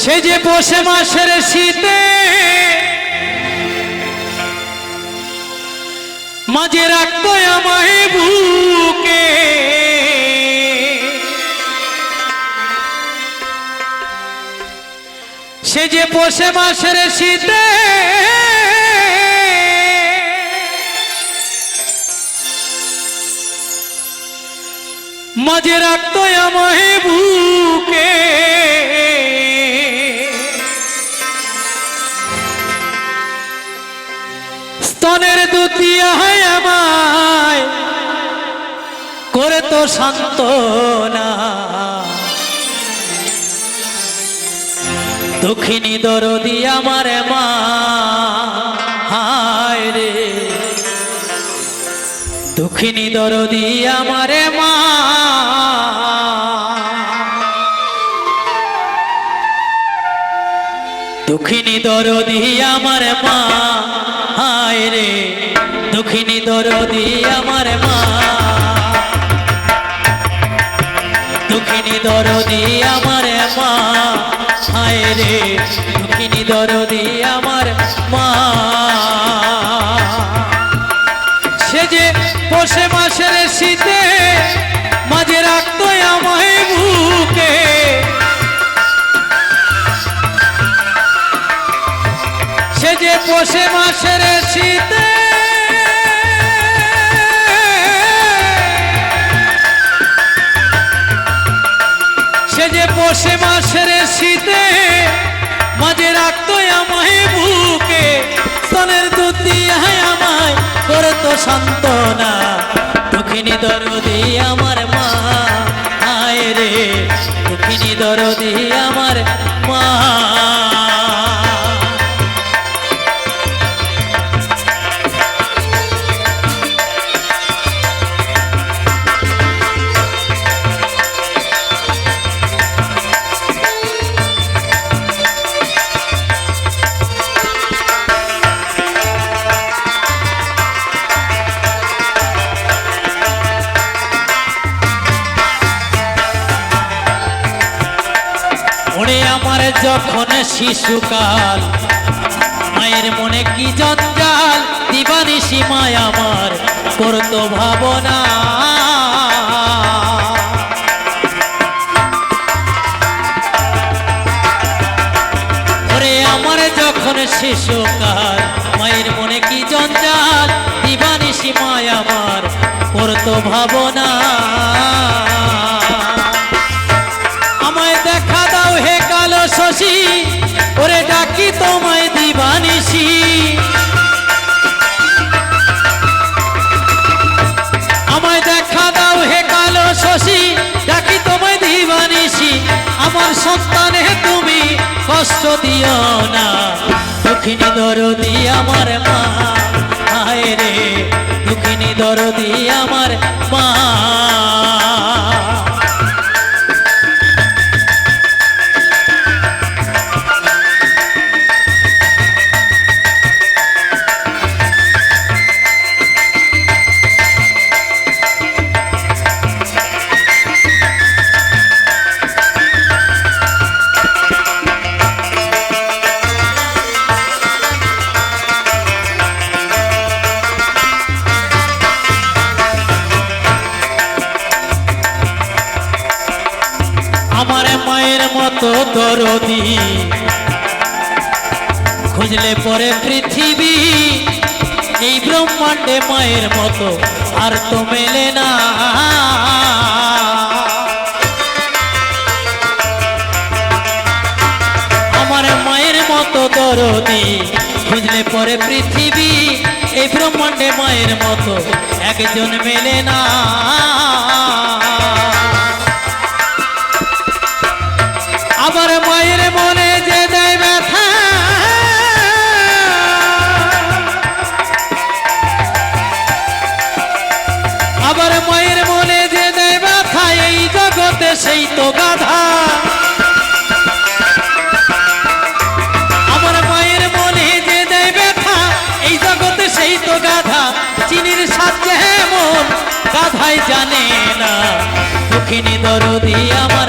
সে যে বসে মাসের শীতে, মাঝে রাখতো আমায় বুকে। সে যে বসে মাসের শীতে, মাঝে রাখতো আমায় বুকে। তো না দক্ষিণী দরদি আমার মা, হায় রে। দক্ষিণী দরদি আমার মা। দক্ষিণী দরদি আমার মা, হায় রে। দক্ষিণী দরদি আমার মা। দরদি আমার মা। হায় রে দক্ষিণী দরদি আমার মা। সে যে বসে মাসের শীতে মাঝে রাখতো আমায় বুকে। সে যে বসে মাসের শীতে সে যে বসে মাসের শীতে, মাঝে রাখতো আমায় বুকে সনের দুতি আমায় করে তো সান্ত্বনা। দুঃখিনী দরদি আমার মা আয় রে, দুঃখিনী দরদি আমার মা। আমার যখন শিশুকাল, মায়ের মনে কি জঞ্জাল? দিবানিসি মায় আমার করতো ভাবনা। শিশুকাল, মায়ের মনে কি জঞ্জাল? দিবানিসি মায় আমার করতো ভাবনা। না। দুঃখিনী দরদি আমার মা। আয় রে দুঃখিনী দরদি দরদি খুঁজলে পরে পৃথিবী, এই ব্রহ্মাণ্ডে মায়ের মতো, আর তো মেলে না। আমার মায়ের মতো দরদি, খুঁজলে পরে পৃথিবী, এই ব্রহ্মাণ্ডে মায়ের মতো, একজন মেলে না। সেই তো গাধা। আমার মায়ের মনে যে দেয় ব্যথা, এই জগতে সেই তো গাধা। চিনির সাথে মন গাধাই জানে না। দুঃখিনী দরদি আমার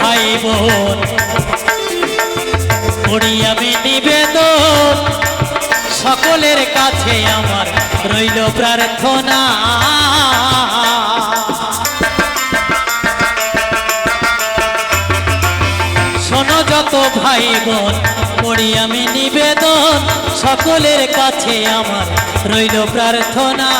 ভাই বোন করি আমি নিবেদন সকলের কাছে আমার রইল প্রার্থনা। শোনো যত ভাই বোন করি আমি নিবেদন সকলের কাছে আমার রইল প্রার্থনা।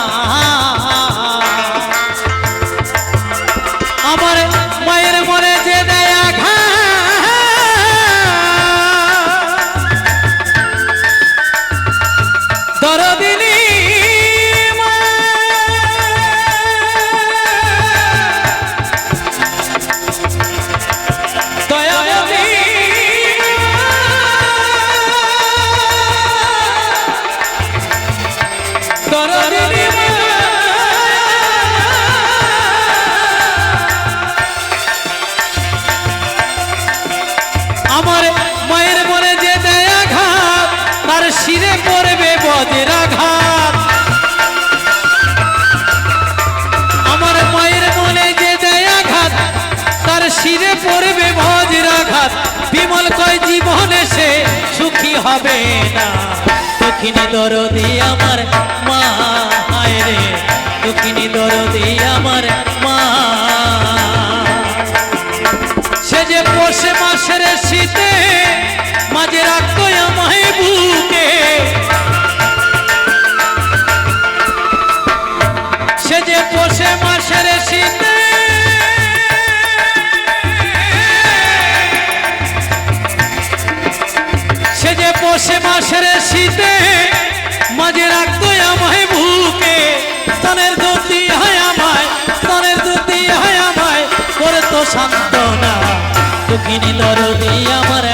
হবে না। দক্ষিণী দরদি আমার মা, হায় রে। দক্ষিণী দরদি আমার মা। সে যে পশে মাসের শীতে মাসের শীতে মাঝে রাখতো আমায় বুকে। তনের দুধি হয় আমায় তনের দুধি হয় আমায়। করে তো সান্ত্বনা, দুঃখিনী দরদি আমার